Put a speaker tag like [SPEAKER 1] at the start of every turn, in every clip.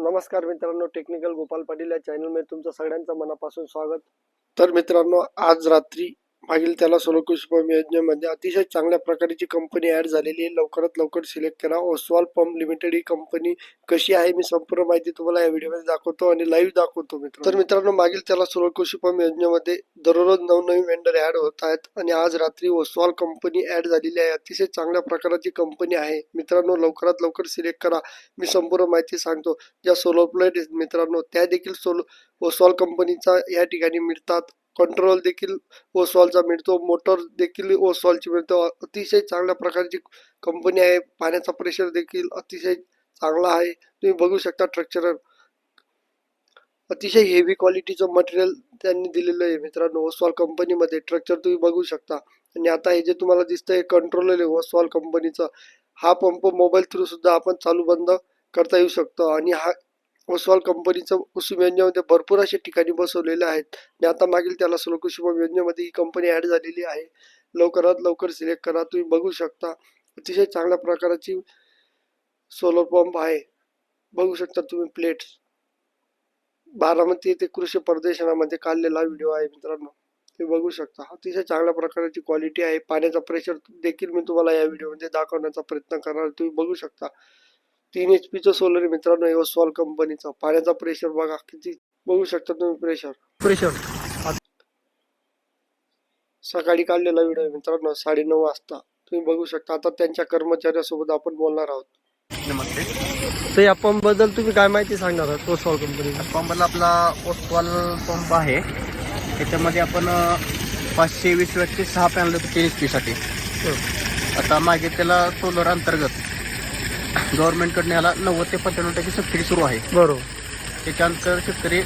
[SPEAKER 1] नमस्कार मित्रांनो टेक्निकल गोपाल पाटील या चॅनलमध्ये तुमचं सगळ्यांचं मनापासून स्वागत. तर मित्रांनो आज रात्री मागील त्याला सोलो पंप योजनेमध्ये अतिशय चांगल्या प्रकारची कंपनी ॲड झालेली आहे. लवकरात लवकर सिलेक्ट करा. ओसवाल पंप लिमिटेड ही कंपनी कशी आहे मी संपूर्ण माहिती तुम्हाला या व्हिडिओमध्ये दाखवतो आणि लाईव्ह दाखवतो मित्र तर मित्रांनो मागील त्याला सोलो पंप योजनेमध्ये दररोज नवनवीन वेंडर ॲड होत आहेत आणि आज रात्री ओसवाल कंपनी ॲड झालेली आहे. अतिशय चांगल्या प्रकाराची कंपनी आहे. मित्रांनो लवकरात लवकर सिलेक्ट करा. मी संपूर्ण माहिती सांगतो. ज्या सोलर प्लेट मित्रांनो त्या देखील सोलो ओसवाल कंपनीचा या ठिकाणी मिळतात. कंट्रोल देखील ओसवालचा मिळतो. मोटर देखील ओसवालची मिळतो. अतिशय चांगल्या प्रकारची कंपनी आहे. पाण्याचा प्रेशर देखील अतिशय चांगला आहे. तुम्ही बघू शकता स्ट्रक्चर अतिशय हेवी क्वालिटीचं मटेरियल त्यांनी दिलेलं आहे मित्रांनो ओसवाल कंपनीमध्ये स्ट्रक्चर तुम्ही बघू शकता. आणि आता हे जे तुम्हाला दिसतंय कंट्रोल आहे ओसवाल कंपनीचं हा पंप मोबाईल थ्रू सुद्धा आपण चालू बंद करता येऊ शकतो. आणि हा ओसवाल कंपनीचं कुसुम योजनेमध्ये भरपूर असे ठिकाणी बसवलेले आहेत. आणि आता मागील त्याला सोलो कुसुम योजनेमध्ये ही कंपनी ॲड झालेली आहे. लवकरात लवकर सिलेक्ट करा. तुम्ही बघू शकता. अतिशय चांगल्या प्रकारची सोलर पंप आहे. बघू शकता तुम्ही प्लेट्स बारामती येथे कृषी प्रदर्शनामध्ये काढलेला व्हिडिओ आहे मित्रांनो. तुम्ही बघू शकता. अतिशय चांगल्या प्रकारची क्वालिटी आहे. पाण्याचा प्रेशर देखील मी तुम्हाला या व्हिडिओमध्ये दाखवण्याचा प्रयत्न करणार तुम्ही बघू शकता. तीन एच पीचं सोलर आहे मित्रांनो. हे ओसवाल कंपनीचा पाण्याचा प्रेशर बघा. किती बघू शकता तुम्ही प्रेशर
[SPEAKER 2] प्रेशर
[SPEAKER 1] सकाळी काढलेला व्हिडिओ मित्रांनो. साडेनऊ वाजता. तुम्ही बघू शकता. आता त्यांच्या कर्मचाऱ्यासोबत आपण बोलणार आहोत.
[SPEAKER 3] नमस्ते.
[SPEAKER 2] तर या पंपबद्दल तुम्ही काय माहिती सांगणार आहात ओसवाल कंपनी
[SPEAKER 3] पंपला आपला ओस्वाल पंप आहे. त्याच्यामध्ये आपण पाचशे वीस वॅटचे सहा पॅनल होते तीन एच साठी आता मागे त्याला सोलर अंतर्गत. गव्हर्नमेंटकडनं याला नव्वद ते पंच्याण्णव टक्के सबसिडी सुरू आहे.
[SPEAKER 2] बरोबर.
[SPEAKER 3] त्याच्यानंतर शेतकरी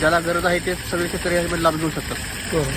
[SPEAKER 3] ज्याला गरज आहे ते सगळे शेतकरी यामध्ये लाभ घेऊ शकतात.
[SPEAKER 2] बरोबर.